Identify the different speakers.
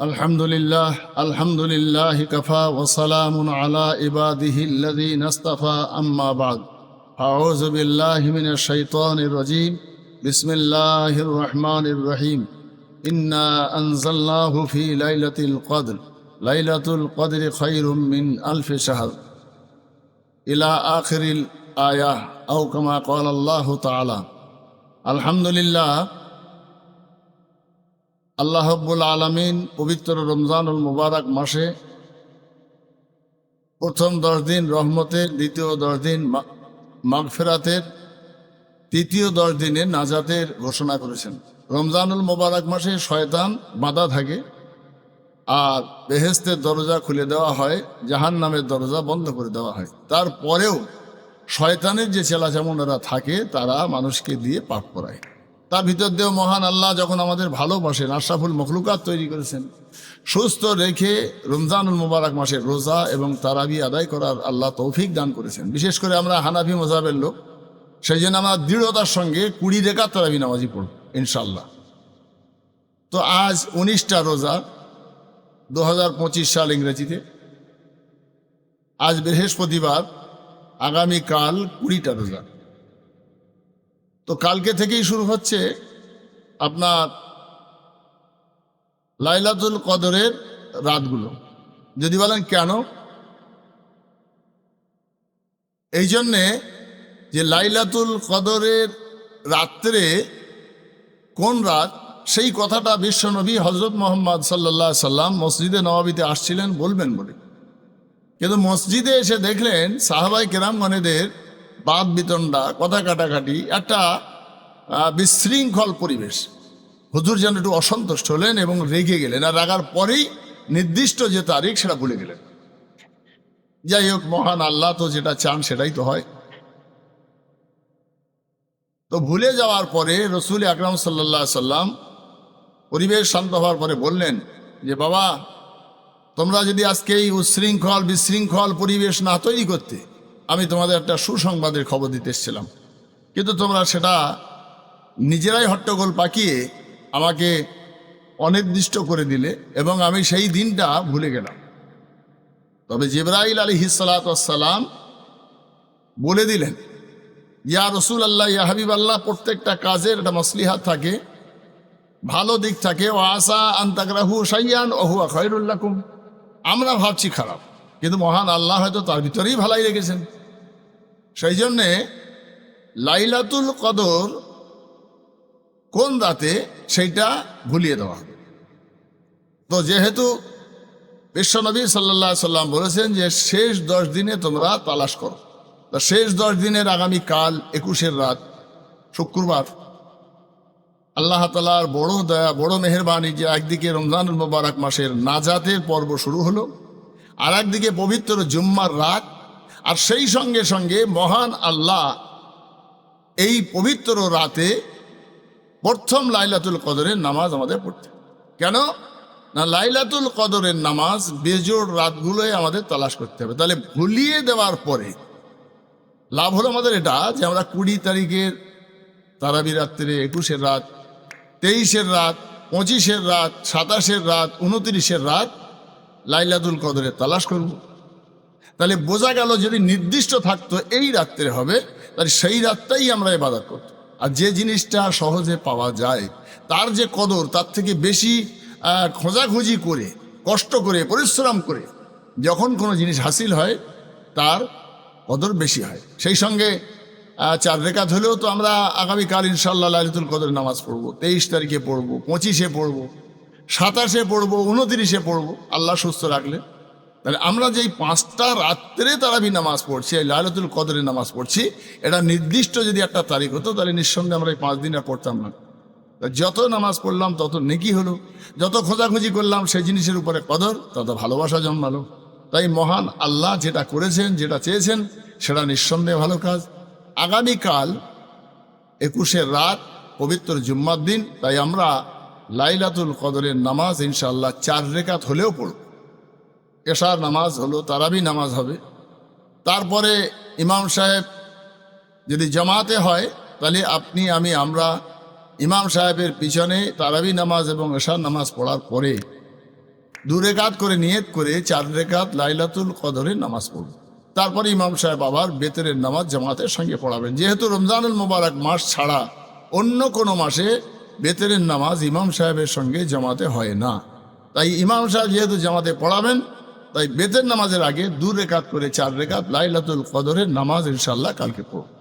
Speaker 1: الحمد لله الحمد لله كفى وسلام على عباده الذين اصطفى أما بعد أعوذ بالله من الشيطان الرجيم بسم الله الرحمن الرحيم إنا أنزلناه في ليلة القدر ليلة القدر خير من ألف شهر إلى آخر الآية أو كما قال الله تعالى الحمد لله আল্লাহ রব্বুল আলমিন পবিত্র রমজানুল মুবারক মাসে প্রথম দশ দিন রহমতের, দ্বিতীয় দশ দিন মাগফেরাতের, তৃতীয় দশ দিনে নাজাতের ঘোষণা করেছেন। রমজানুল মুবারক মাসে শয়তান বাঁধা থাকে আর বেহেস্তের দরজা খুলে দেওয়া হয় জাহান নামের দরজা বন্ধ করে দেওয়া হয়। তারপরেও শয়তানের যে চেলা চেলাচামুন্ডারা থাকে, তারা মানুষকে দিয়ে পাপ করায়। তার ভিতর দিয়েও মহান আল্লাহ যখন আমাদের ভালোবাসেন, আশরাফুল মখলুকাত তৈরি করেছেন, সুস্থ রেখে রমজানুল মুবারক মাসের রোজা এবং তারাবি আদায় করার আল্লাহ তৌফিক দান করেছেন। বিশেষ করে আমরা হানাফি মজাবের লোক, সেই জন্য আমরা দৃঢ়তার সঙ্গে কুড়ি রেখা তারাবি নামাজি পড়ব ইনশাল্লাহ তো আজ উনিশটা রোজা দু হাজার পঁচিশ সাল ইংরেজিতে। আজ বৃহস্পতিবার, আগামীকাল কুড়িটা রোজা। তো কালকে থেকেই শুরু হচ্ছে আপনার লাইলাতুল কদরের রাতগুলো। যদি বলেন কেন? এই জন্যে যে লাইলাতুল কদরের রাত্রে কোন রাত, সেই কথাটা বিশ্বনবী হজরত মোহাম্মদ সাল্লাহ সাল্লাম মসজিদে নবাবিতে আসছিলেন বলবেন বলে। কিন্তু মসজিদে এসে দেখলেন সাহাবাই কেরামগণেদের বাদ বিতণ্ডা, কথা কাটাকাটি, একটা বিশৃঙ্খল পরিবেশ। হুজুর যেন একটু অসন্তুষ্ট হলেন এবং রেগে গেলেন আর রাগার পরেই নির্দিষ্ট যে তারিখ সেটা ভুলে গেলেন। যাই হোক, মহান আল্লাহ তো যেটা চান সেটাই তো হয়। তো ভুলে যাওয়ার পরে রসুল আকরাম সাল্লাহ সাল্লাম পরিবেশ শান্ত হওয়ার পরে বললেন যে, বাবা, তোমরা যদি আজকে এই উচ্ছৃঙ্খল বিশৃঙ্খল পরিবেশ না তৈরি করতে আমি তোমাদের একটা সুসংবাদের খবর দিতে এসেছিলাম। কিন্তু তোমরা সেটা নিজেরাই হট্টগোল পাকিয়ে আমাকে অনির্দিষ্ট করে দিলে এবং আমি সেই দিনটা ভুলে গেলাম। তবে জিব্রাইল আলী হিসালাতাম বলে দিলেন, ইয়া রসুল আল্লাহ ইয়া হাবিব আল্লাহ প্রত্যেকটা কাজের একটা মসলিহাত থাকে, ভালো দিক থাকে ও আসা আন্তাকরাহু সাইয়ান ওহুয়া খয়রুল্লাকুম আমরা ভাবছি খারাপ। কিন্তু মহান আল্লাহ হয়তো তার ভিতরেই ভালাই রেখেছেন। সেই জন্যে লাইলাতুল কদর কোন রাতে সেইটা ভুলিয়ে দেওয়া তো যেহেতু বিশ্বনবী সাল্লাহ সাল্লাম বলেছেন যে শেষ দশ দিনে তোমরা তালাশ করো। তা শেষ দশ দিনের আগামী কাল একুশের রাত, শুক্রবার, আল্লাহ তালার বড় দয়া, বড় মেহরবানি যে একদিকে রমজানুল মোবারক মাসের নাজাতের পর্ব শুরু হলো আর একদিকে পবিত্র জুম্মার রাত, আর সেই সঙ্গে সঙ্গে মহান আল্লাহ এই পবিত্র রাতে প্রথম লাইলাতুল কদরের নামাজ আমাদের পড়তে কেন? না, লাইলাতুল কদরের নামাজ বেজোড় রাতগুলোই আমাদের তালাশ করতে হবে। তাহলে ভুলিয়ে দেওয়ার পরে লাভ হলো আমাদের এটা যে আমরা কুড়ি তারিখের তারাবি রাত্রে একুশের রাত, তেইশের রাত, পঁচিশের রাত, সাতাশের রাত উনত্রিশের রাত লাইলাতুল কদরে তালাশ করব। তাহলে বোঝা গেল যদি নির্দিষ্ট থাকতো এই রাত্রে হবে, তাহলে সেই রাতটাই আমরা এবাদত করত আর যে জিনিসটা সহজে পাওয়া যায়, তার যে কদর, তার থেকে বেশি খোঁজাখুঁজি করে, কষ্ট করে, পরিশ্রম করে যখন কোনো জিনিস হাসিল হয়, তার কদর বেশি হয়। সেই সঙ্গে চার রেখাত হলেও তো আমরা আগামীকাল ইনশাল্লাহ লালিতুল কদর নামাজ পড়ব, তেইশ তারিখে পড়ব, পঁচিশে পড়ব। সাতাশে পড়ব, উনতিরিশে পড়ব, আল্লাহ সুস্থ রাখলে। তাহলে আমরা যেই পাঁচটা রাত্রে তারাবি নামাজ পড়ছি, এই লালতুল কদরের নামাজ পড়ছি, এটা নির্দিষ্ট যদি একটা তারিখ হতো, তাহলে নিঃসন্দেহে আমরা এই পাঁচ দিন পড়তাম না। যত নামাজ পড়লাম, তত নেকি হলো। যত খোঁজাখুঁজি করলাম, সেই জিনিসের উপরে কদর, তত ভালোবাসা জন্মালো। তাই মহান আল্লাহ যেটা করেছেন, যেটা চেয়েছেন, সেটা নিঃসন্দেহে ভালো কাজ। আগামীকাল একুশের রাত, পবিত্র জুম্মার দিন, তাই আমরা লাইলাতুল কদরের নামাজ ইনশাল্লাহ চার রেখাত হলেও পড়ব। এশার নামাজ হলো, তারাবি নামাজ হবে। তারপরে ইমাম সাহেব যদি জামাতে হয়, তাহলে আপনি, আমি, আমরা ইমাম সাহেবের পিছনে তারাবি নামাজ এবং এশার নামাজ পড়ার পরে দু রেখাত করে নিয়ত করে চার রেখাত লাইলাতুল কদরের নামাজ পড়ব। তারপরে ইমাম সাহেব আবার বেতরের নামাজ জামাতের সঙ্গে পড়াবেন। যেহেতু রমজানুল মোবারক মাস ছাড়া অন্য কোনো মাসে বেতরের নামাজ ইমাম সাহেবের সঙ্গে জামাতে হয় না। তাই ইমাম সাহেব যেহেতু জামাতে পড়াবেন, তাই বেতের নামাজের আগে দু রেখাত করে চার রেখাত লাইলাতুল কদরের নামাজ ইনশাল্লাহ কালকে পড়ব।